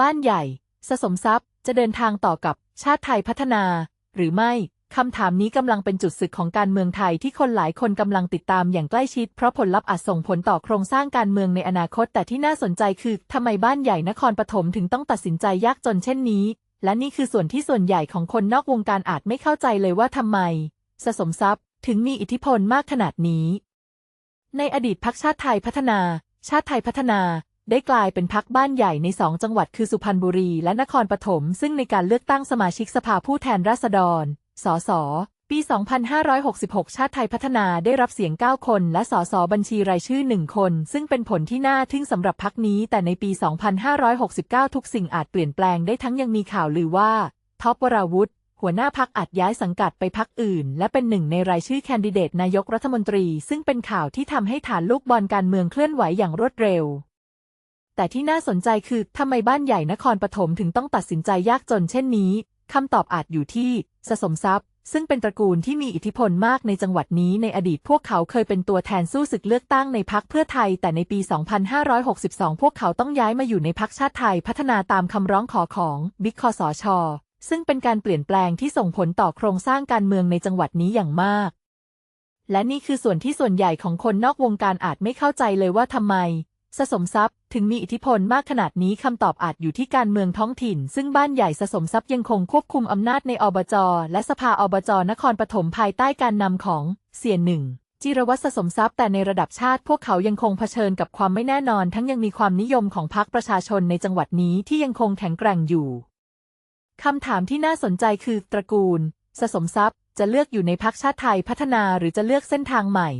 บ้านใหญ่สสมทรัพย์ จะเดินทางต่อกับชาติไทยพัฒนา หรือไม่คำถามนี้กำลังเป็นจุดศึกของการเมืองไทยที่คนหลายคนกำลังติดตามอย่างใกล้ชิด เพราะผลลัพธ์อาจส่งผลต่อโครงสร้างการเมืองในอนาคต แต่ที่น่าสนใจคือทำไมบ้านใหญ่นครปฐมถึงต้องตัดสินใจยากจนเช่นนี้ และนี่คือส่วนที่ส่วนใหญ่ของคนนอกวงการอาจไม่เข้าใจเลยว่าทำไมสสมทรัพย์ถึงมีอิทธิพลมากขนาดนี้ ในอดีตพักชาติไทยพัฒนา ชาติไทยพัฒนา ได้กลายเป็นพักบ้านใหญ่ในสองจังหวัดคือสุพรรณบุรีและนครปฐมซึ่งในการเลือกตั้งสมาชิกสภาผู้แทนราษฎร สส ปี 2566 ชาติไทยพัฒนาได้รับเสียง 9 คน และสสบัญชีรายชื่อ 1 คน ซึ่งเป็นผลที่น่าทึ่งสำหรับพักนี้ แต่ในปี 2569 ทุกสิ่งอาจเปลี่ยนแปลงได้ทั้งยังมีข่าวลือว่าท็อปวราวุธหัวหน้าพักอาจย้ายสังกัดไปพักอื่น และเป็นหนึ่งในรายชื่อแคนดิเดตนายกรัฐมนตรี ซึ่งเป็นข่าวที่ทำให้ฐานลูกบอลการเมืองเคลื่อนไหวอย่างรวดเร็ว แต่ที่น่าสนใจคือทำไมบ้านใหญ่นครปฐมถึงต้องตัดสินใจยากจนเช่นนี้คำตอบอาจอยู่ที่สสมทรัพย์ ซึ่งเป็นตระกูลที่มีอิทธิพลมากในจังหวัดนี้ในอดีตพวกเขาเคยเป็นตัวแทนสู้ศึกเลือกตั้งในพักเพื่อไทย แต่ในปี 2562 พวกเขาต้องย้ายมาอยู่ในพักชาติไทยพัฒนาตามคำร้องขอของบิ๊กคอสชซึ่งเป็นการเปลี่ยนแปลงที่ส่งผลต่อโครงสร้างการเมืองในจังหวัดนี้อย่างมาก และนี่คือส่วนที่ส่วนใหญ่ของคนนอกวงการอาจไม่เข้าใจเลยว่าทำไม สสมทรัพย์ ถึงมีอิทธิพลมากขนาดนี้คำตอบอาจอยู่ที่การเมืองท้องถิ่น ซึ่งบ้านใหญ่สสมทรัพย์ยังคงควบคุมอำนาจในอบจ และสภาอบจนครปฐมภายใต้การนำของเสียหนึ่งจิรวัตรสสมทรัพย์แต่ในระดับชาติพวกเขายังคงเผชิญกับความไม่แน่นอน ทั้งยังมีความนิยมของพรรคประชาชนในจังหวัดนี้ที่ยังคงแข็งแกร่งอยู่คำถามที่น่าสนใจคือตระกูลสสมทรัพย์ จะเลือกอยู่ในพักชาติไทยพัฒนาหรือจะเลือกเส้นทางใหม่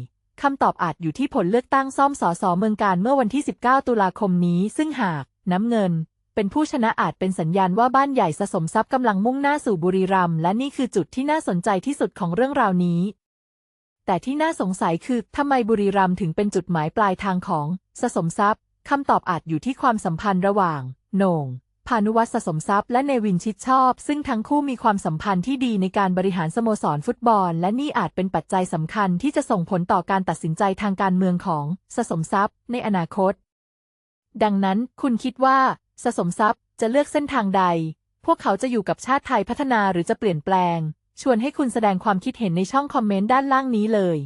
คำตอบอาจอยู่ที่ผลเลือกตั้งซ่อมสอสอเมืองการเมื่อวันที่ 19 ตุลาคมนี้ ซึ่งหากน้ำเงิน เป็นผู้ชนะอาจเป็นสัญญาณว่าบ้านใหญ่สะสมทรัพย์กำลังมุ่งหน้าสู่บุรีรัมย์และนี่คือจุดที่น่าสนใจที่สุดของเรื่องราวนี้ แต่ที่น่าสงสัยคือทำไมบุรีรัมย์ถึงเป็นจุดหมายปลายทางของสะสมทรัพย์คำตอบอาจอยู่ที่ความสัมพันธ์ระหว่างโหน่ง พานุวัฒน์สะสมทรัพย์และเนวินชิดชอบ ซึ่งทั้งคู่มีความสัมพันธ์ที่ดีในการบริหารสโมสรฟุตบอล และนี่อาจเป็นปัจจัยสำคัญที่จะส่งผลต่อการตัดสินใจทางการเมืองของสะสมทรัพย์ ในอนาคต ดังนั้นคุณคิดว่าสะสมทรัพย์จะเลือกเส้นทางใด พวกเขาจะอยู่กับชาติไทยพัฒนาหรือจะเปลี่ยนแปลง ชวนให้คุณแสดงความคิดเห็นในช่องคอมเมนต์ด้านล่างนี้เลย